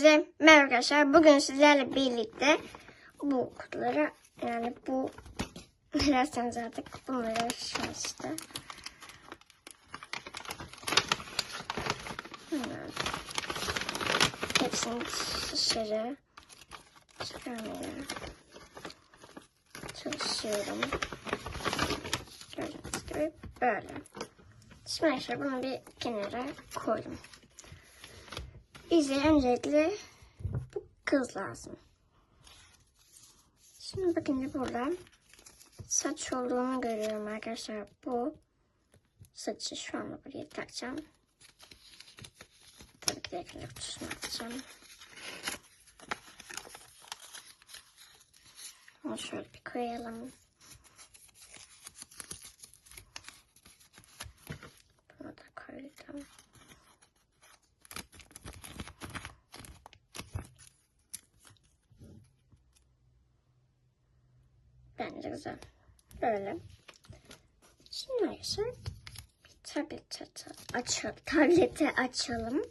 Hepinize merhaba arkadaşlar. Bugün sizlerle birlikte bu kutuları yani bu derseniz artık bunları. Hemen hepsini dışarı çıkarmaya çalışıyorum. Gördüğünüz gibi böyle. Şimdi arkadaşlar bunu bir kenara koydum. Bize öncelikle bu kız lazım. Şimdi bakın burada saç olduğunu görüyorum arkadaşlar. Bu saçı şu anda buraya takacağım. Tabii ki de ekran kutusuna atacağım. Onu şöyle bir koyalım. Bunu da koydum. Bence güzel. Böyle. Şimdi arkadaşlar bir tablet açalım. Tableti açalım.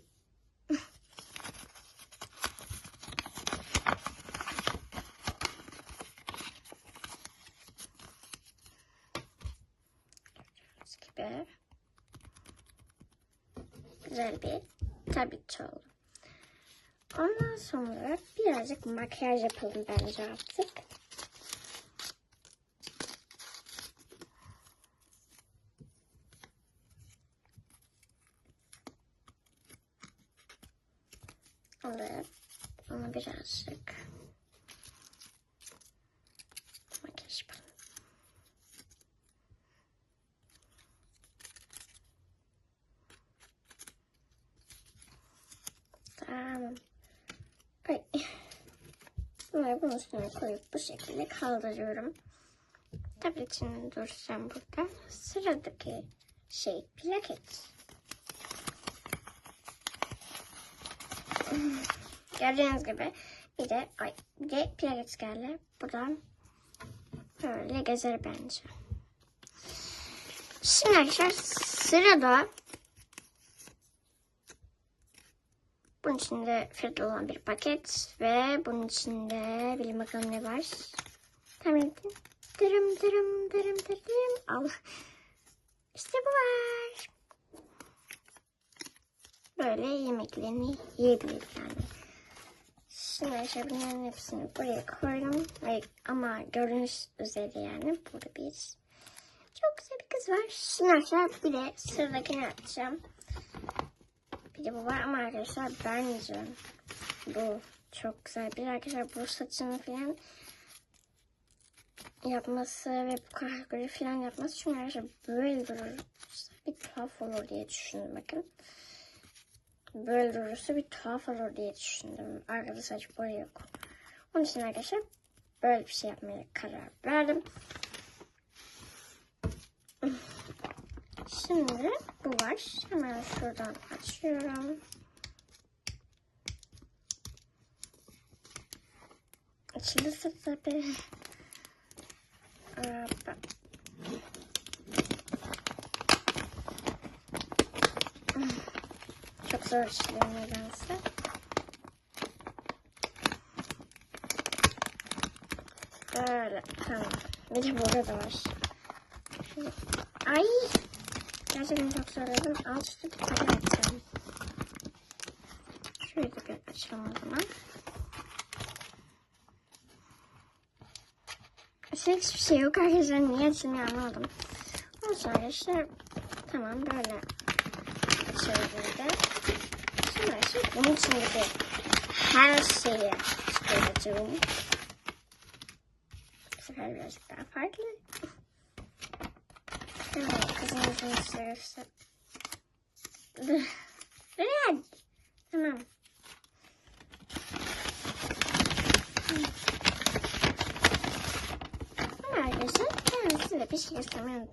Gibi güzel bir tablet oldu. Ondan sonra birazcık makyaj yapalım bence artık. Alıp onu birazcık makyaj yapalım. Bunun üstüne koyup bu şekilde kaldırıyorum. Tabletini duracağım burada. Sıradaki şey plaket. Gördüğünüz gibi bir de ay bir de plaket geldi. Buradan böyle gezer bence. Şimdi arkadaşlar sırada bunun içinde fiyatlı olan bir paket ve bunun içinde bilin bakalım ne var. Tahmin edin. Dırım dırım dırım dırım. Al. İşte bu var. Böyle yemeklerini yiyebilir yani. Şimdi arkadaşlar hepsini buraya koydum. Ama gördüğünüz üzere yani burada bir çok güzel bir kız var. Şimdi arkadaşlar bir de sıradakini atacağım. Bir de bu var ama arkadaşlar bence bu çok güzel bir arkadaşlar bu saçını falan yapması ve bu kategori falan yapması çünkü arkadaşlar böyle durursa bir tuhaf olur diye düşündüm bakın böyle durursa bir tuhaf olur diye düşündüm. Arkada saç boya yok. Onun için arkadaşlar böyle bir şey yapmaya karar verdim. Şimdi bu var. Hemen şuradan açıyorum. Açılırsa tabii. Zor işliyor nedense. Böyle tamam. Bir de burada da var. Ay! Gerçekten çok zorladım. Alt üstü bir tane açalım. Şöyle bir açalım o zaman. Aslında hiçbir şey yok arkadaşlar. Niye açılmıyor anlamadım. Ondan sonra işte tamam böyle işte bunun içindeki her şeyi çıkartacağım. Bu sefer birazcık daha farklı. Evet, kızımızın sırası. Evet. Tamam. Ama arkadaşlar kendisiyle bir şey istemiyorum.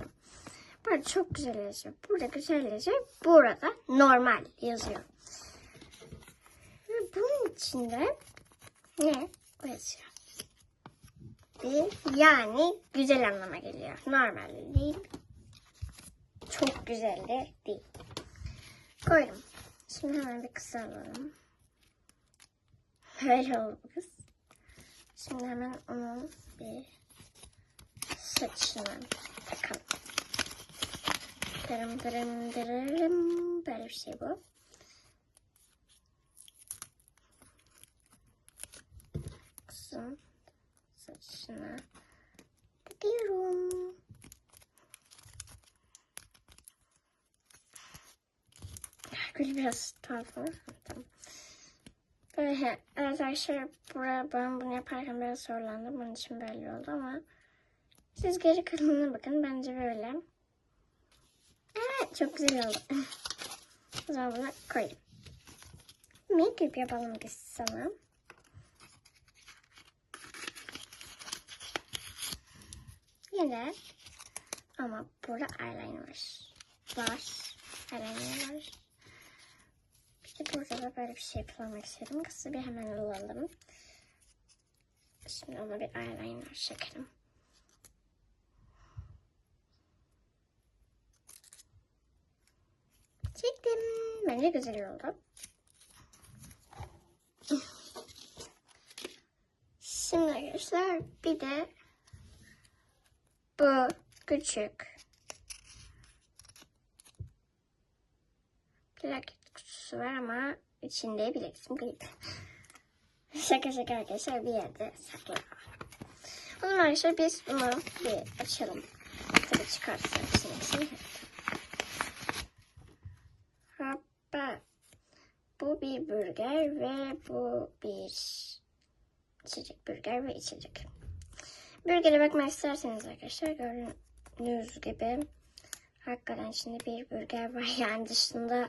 Burada çok güzel yazıyor. Burada güzel yazıyor. Burada normal yazıyor. Bunun içinde ne? Yazıyor. Bir, yani güzel anlama geliyor. Normal değil. Çok güzel de değil. Koydum. Şimdi hemen bir kısa alalım. Böyle oldu kız. Şimdi hemen onun bir saçına takalım. Dırım dırım dırım. Böyle bir şey bu. Saçına takıyorum. Gül biraz tuhaf ama tamam. Böyle arkadaşlar buraya ben bunu yaparken biraz zorlandım. Bunun için böyle oldu ama siz geri kalanına bakın. Bence böyle. Evet çok güzel oldu. o zaman bunu koyayım. Make-up yapalım biz sana. Yine ama burada eyeliner var. Var. Eyeliner var. Bir de burada da böyle bir şey yapmak istedim. Kısa bir hemen alalım. Şimdi ona bir eyeliner çekelim. Çektim. Bence güzel oldu. Şimdi arkadaşlar bir de bu küçük plaket kutusu var ama içinde bileksim kayıp. şaka şaka arkadaşlar bir yerde saklı. O zaman arkadaşlar biz bunu bir açalım. Tabii çıkartsak içine. Hoppa. Bu bir burger ve bu bir içecek. Burger ve içecek. Burger'e bakmak isterseniz arkadaşlar gördüğünüz gibi hakikaten içinde bir burger var. Yani dışında